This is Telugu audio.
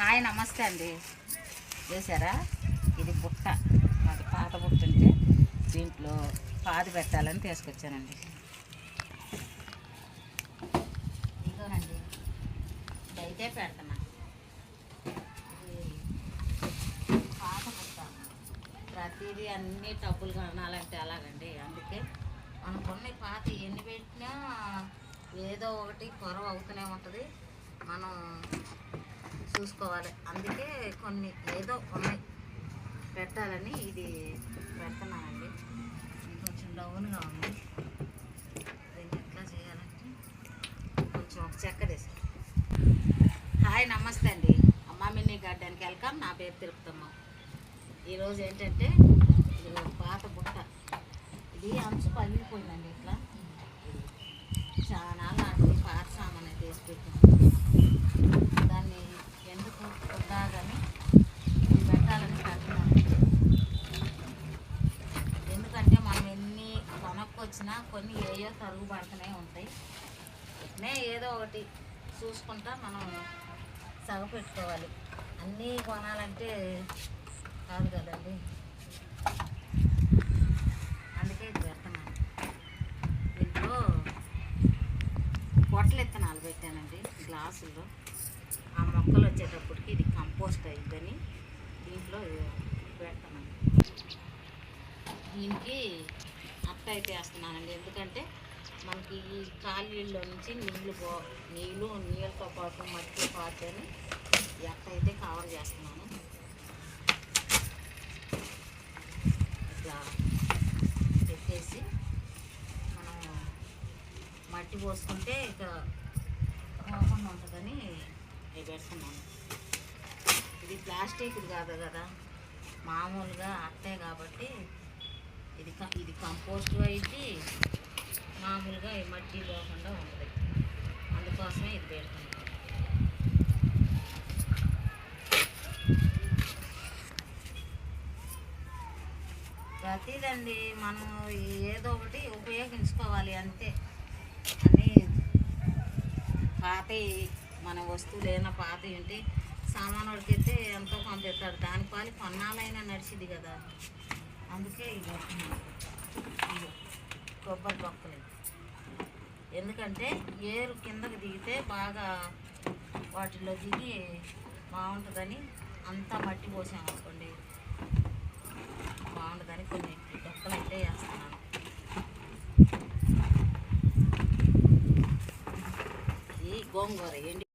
హాయ్ నమస్తే అండి. చూసారా ఇది బుట్ట. మాకు పాత బుట్ట ఉంటే దీంట్లో పాది పెట్టాలని తీసుకొచ్చానండి. ఇదిగోనండి. ఇదైతే పెడతాను. పాత బుట్ట. ప్రతిదీ అన్ని టబ్బులు కొనాలంటే అలాగండి అందుకే మనం కొన్ని పాత ఎన్ని పెట్టినా ఏదో ఒకటి కొరవ అవుతూనే ఉంటుంది. మనం చూసుకోవాలి. అందుకే కొన్ని ఏదో ఉన్నాయి పెట్టాలని ఇది పెడుతున్నానండి. కొంచెం డౌన్గా ఉంది. దీన్ని ఎట్లా చేయాలంటే కొంచెం ఒక చెక్క తీసి హాయ్ నమస్తే అండి. అమ్మామిని మినీ గార్డెన్కి వెల్కమ్. నా పేరు తిరుపతమ్మ. ఈరోజు ఏంటంటే ఇది పాత బుట్ట. ఇది అంచు పగిలిపోయిందండి ఇట్లా చాలా నాటి పాత సామాన్ అయితే వేసి పెట్టాను దాన్ని ఎందుకు వద్దాగని ఇది పెట్టాలని పెడుతున్నాను ఎందుకంటే మనం ఎన్ని వచ్చినా కొన్ని ఏయో తరుగు పడుతూనే ఉంటాయి. ఇట్నే ఏదో ఒకటి చూసుకుంటా మనం సగ పెట్టుకోవాలి. అన్నీ కొనాలంటే కాదు కదండి. అందుకే ఇది పెడుతున్నాను దీంట్లో పొట్ల పెట్టానండి గ్లాసుల్లో. ఆ మొక్కలు వచ్చేటప్పటికి ఇది కంపోస్ట్ అయిద్దని దీంట్లో పెడతాను. దీనికి అయితే వేస్తున్నానండి. ఎందుకంటే మనకి ఈ కాలువల్లో నుంచి నీళ్ళు పో నీళ్ళు నీళ్ళతో పాటు మట్టి పాటు అని ఈ అయితే కవర్ చేస్తున్నాను. ఇట్లా పెట్టేసి మనం మట్టి పోసుకుంటే ఇక పోకుండా ఉంటుందని పెడుతున్నాను. ఇది ప్లాస్టిక్ కాదు కదా. మామూలుగా అట్టే కాబట్టి ఇది ఇది కంపోస్ట్ అయితే మామూలుగా ఈ మట్టి పోకుండా ఉంటుంది. అందుకోసమే ఇది పెడుతుంది ప్రతిదండి మనం ఏదో ఒకటి ఉపయోగించుకోవాలి అంతే. అని పాత మన వస్తువులు ఏమైనా పాత ఉంటే సామాన్ ఉడికితే ఎంతో పంపిస్తాడు దాని పాలి కొన్నాళ్ళైనా నడిచింది కదా. అందుకే ఇది పెడుతున్నాను. కొబ్బరి బొక్కలు. ఎందుకంటే ఏరు కిందకి దిగితే బాగా వాటిలో దిగి బాగుంటుందని అంతా మట్టి పోసామనుకోండి బాగుంటుందని కొన్ని డొక్కలు అయితే వేస్తున్నాను. ఈ గోంగూర ఏంటి?